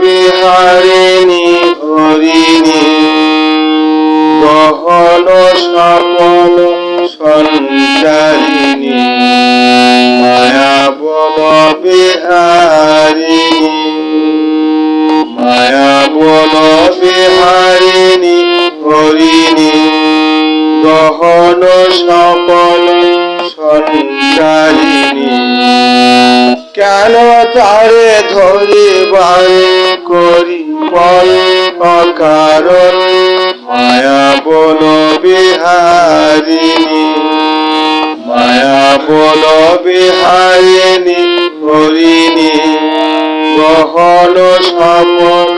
বিহারিণী হরিণী। গহন সপন সঞ্চারিণী। মায়া বন বিহারিণী। মায়া বন বিহারিণী হরিণী। গহন সপন কেন তারে ধরিবার করি? বল অকারণ মায়া বন বিহারিণী, মায়া বন বিহারিণী, হরিণী, গহন সপন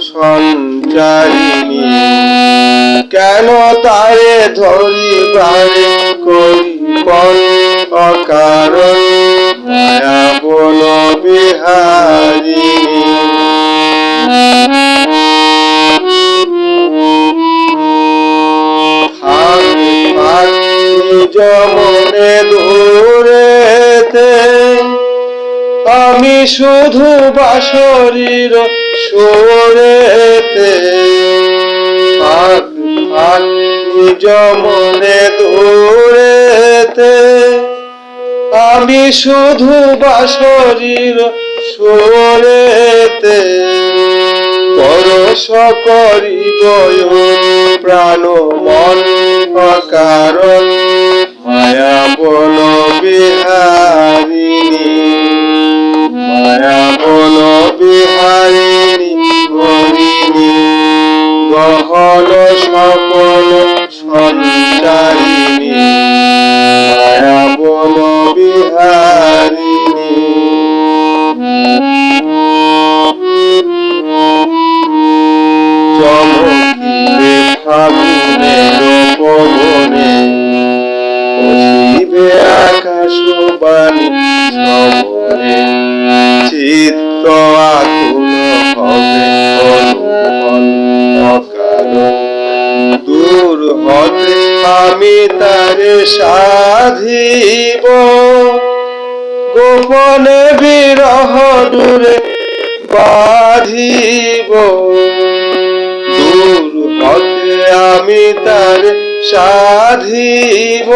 সঞ্চারিণী। কেন তারে ধরিবার করি? বল অকারণ থাক থাক নিজ মনে দূরেতে আমি শুধু বাসরির সুরেতে থাক থাক নিজ মনে দূরেতে আমি শুধু বাসরির সুরেতে পরশ করিব প্রাণ মন অকারণ মায়া বন বিহারিণী মায়া বন বিহারিণী হরিণী গহন সপন পবনে বসিবে আকাশ বাণী সবরে চিত্ত আকুল হবে অনুমন দূর হতে আমি তারে সাধিব। গোপনে বিরহ দূরে বাঁধিব। দূর হতে আমি তার সাধিব।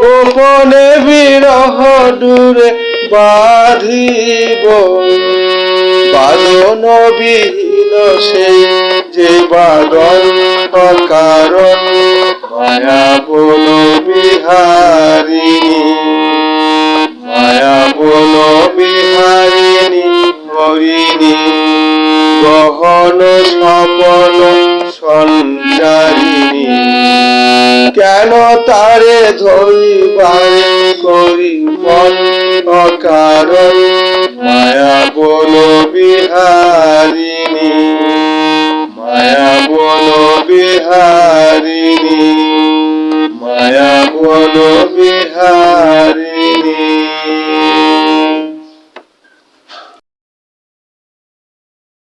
গোপনে বিরহ দূরে বাঁধিব। বাদন বিহীন সে যে বাদন কারণ মায়া বন বিহারিণী। মায়া বন বিহারিণী, হরিণী। গহন সপন সঞ্চারিণী কেন তারে ধরিবার করি মন অকারণ? মায়া বন বিহারিণী, মায়া বন বিহারিণী, মায়া বন বিহারিণী।